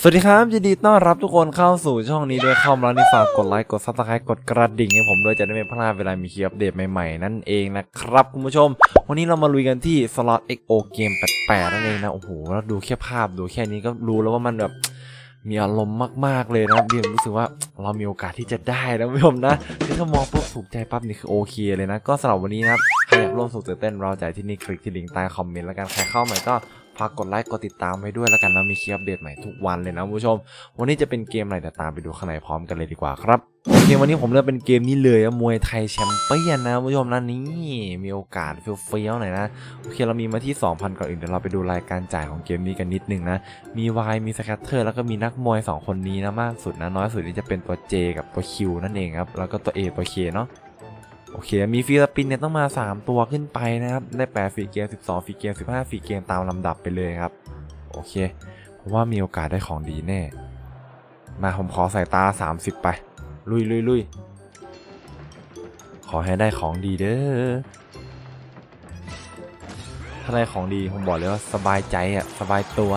สวัสดีครับ ยินดีต้อนรับทุกคนเข้าสู่ช่องนี้ด้วยเข้ามาแล้วนี่ฝากกดไลค์กดซับสไครต์กดกระดิ่งให้ผมด้วยจะได้ไม่พลาดเวลามีคลิปอัปเดตใหม่ๆ นั่นเองนะครับคุณผู้ชม วันนี้เรามาลุยกันที่ Slot XO เกมแปลกๆนั่นเองนะ โอ้โหแล้วดูแค่ภาพดูแค่นี้ก็รู้แล้วว่ามันแบบมีอารมณ์มากๆเลยนะเบียมรู้สึกว่าเรามีโอกาสที่จะได้นะคุณผู้ชมนะคือถ้ามองปุ๊บถูกใจปั๊บนี่คือโอเคเลยนะ ก็สำหรับวันนี้นะครับใครอยากร่วมสุขตื่นเต้นเราใจที่นี่คลิกที่ลิงก์ใต้คอมเมนต์แล้วกันใครเข้าใหม่ก็ ฝากกดไลค์กดติดตามไว้ด้วยแล้วกันนะมีคลิปอัปเดตใหม่ทุกวันเลยนะผู้ชม วันนี้จะเป็นเกมอะไรเดี๋ยวตามไปดูข้างในพร้อมกันเลยดีกว่าครับโอเควันนี้ผมเลือกเป็นเกมนี้เลยมวยไทยแชมเปี้ยนนะผู้ชมนะนี่มีโอกาสเฟี้ยวๆหน่อยนะโอเคเรามีมาที่ 2,000 ก่อนอื่นเดี๋ยวเราไปดูรายการจ่ายของเกมนี้กันนิดนึงนะ มีวายมีสแคตเตอร์แล้วก็มีนักมวย 2 คนนี้นะมากสุดนะน้อยสุดนี่จะเป็นตัว J กับตัว Q นั่นเองครับแล้วก็ตัว A ตัว K เนาะ โอเค มีฟีสปินเนี่ยต้องมา 3 ตัวขึ้นไปนะครับ ได้ 8 ฟรีเกียร์ 12 ฟรีเกียร์ 15 ฟรีเกีตามลำดับไปเลยครับ โอเค เพราะว่ามีโอกาสได้ของดีแน่ มาผมขอใส่ตา 30 ไป ลุยลุยลุยขอให้ได้ของดีเด้อ ถ้าได้ของดีผมบอกเลยว่าสบายใจอะ สบายตัว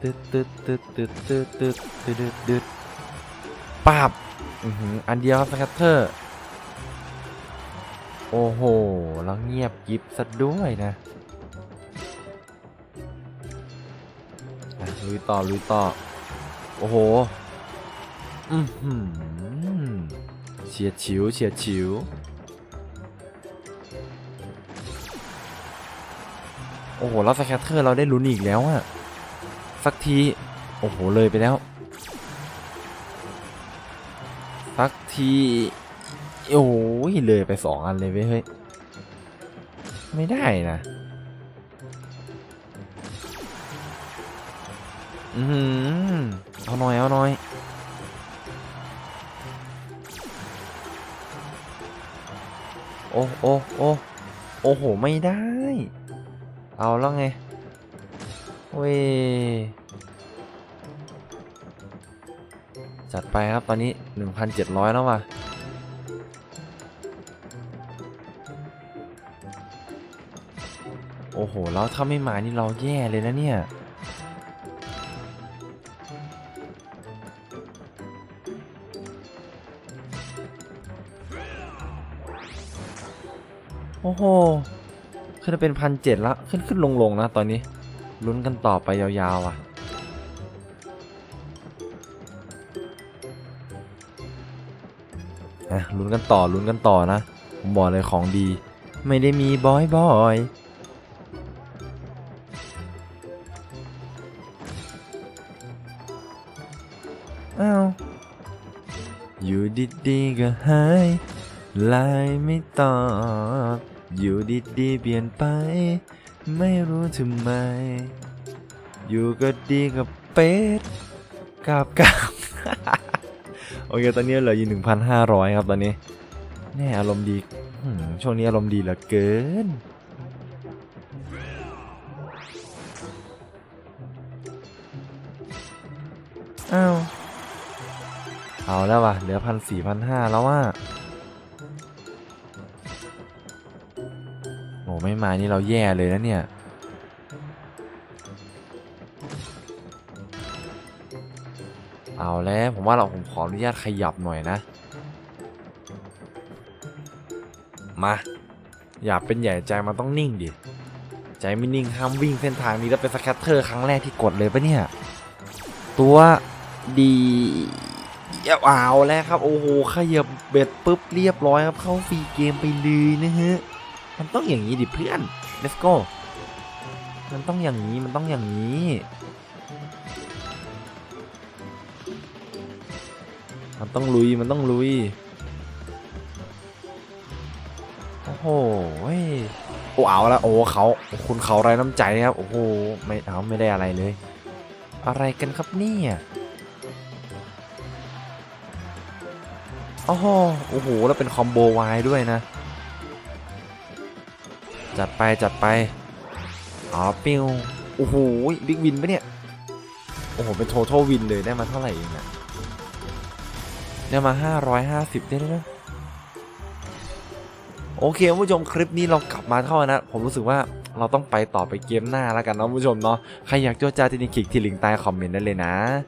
ตึ๊ดตึ๊ดตึ๊ดตึ๊ดตึ๊ดตึ๊ดตึ๊ด ปาบอือหึอันเดียวครับสแคตเตอร์ โอ้โห แล้วเงียบกริบซะด้วยนะลุยต่อลุยต่อ โอ้โห อือหือเฉียดฉิวเฉียดฉิว โอ้โห แล้วสแคตเตอร์เราได้ลุ้นอีกแล้วอะสักที โอ้โห เลยไปแล้ว สักที โอ้โหเลยไปสองอันเลยเว้ยเฮ้ย ไม่ได้นะ อือหือเอาหน่อย เอาหน่อย โอ้โอ้โอ้โอ้โห ไม่ได้ เอาแล้วไง เว้ย จัดไปครับตอนนี้ 1,700 แล้วว่ะโอ้โห แล้วถ้าไม่มานี่เราแย่เลยนะเนี่ยโอ้โห ขึ้นเป็นพันเจ็ดละ ขึ้นขึ้นลงลงนะตอนนี้ ลุ้นกันต่อไปยาวๆอะะลุ้นกันต่อลุ้นกันต่อนะผมบอกเลยของดี ไม่ได้มีบอยบอยอ้าวอยู่ดีๆก็หายไลน์ไม่ตอบ อยู่ดีๆเปลี่ยนไป ไม่รู้ทำไม อยู่ก็ดีกับเป็ดกับกับ โอเคตอนนี้เหลืออยู่หนึ่งพันห้าร้อยครับตอนนี้แน่อารมณ์ดีช่วงนี้อารมณ์ดีเหลือเกินอ้าวเอาแล้วว่ะเหลือพันสี่พันห้าแล้วว่าโอ้ไม่มานี่เราแย่เลยนะเนี่ย เอาแล้วผมว่าเราผมขออนุญาตขยับหน่อยนะ มา อย่าเป็นใหญ่ใจมันต้องนิ่งดิ ใจไม่นิ่งห้ามวิ่งเส้นทางนี้แล้วเป็นสแคตเตอร์ครั้งแรกที่กดเลยปะเนี่ย ตัวดีเดี๋ยวเอาแล้วครับ โอ้โหขยับเบ็ดปุ๊บเรียบร้อยครับ เข้าฟรีเกมไปเลยนะฮะ มันต้องอย่างนี้ดิเพื่อน let's go มันต้องอย่างนี้มันต้องอย่างนี้ มันต้องลุย มันต้องลุย โอ้โหเว้ยโอ้เอาแล้วโอ้เขาคุณเขาไรน้ำใจครับ โอ้โห ไม่เอาไม่ได้อะไรเลย อะไรกันครับเนี่ยโอ้โหโอ้โห แล้วเป็นคอมโบวายด้วยนะ จัดไปจัดไปอ๋อปิวโอ้โห บิ๊กวินปะเนี่ย โอ้โห เป็นโทท a ลวินเลยได้มาเท่าไหร่เองอะ ได้มา 550 ได้แล้วโอเคคุณผู้ชมคลิปนี้เรากลับมาเท่านั้นนะ ผมรู้สึกว่าเราต้องไปต่อไปเกมหน้าแล้วกันนะคุณผู้ชมเนาะใครอยากโจจ้าที่นี่คลิกที่ลิงก์ใต้คอมเมนต์ได้เลยนะ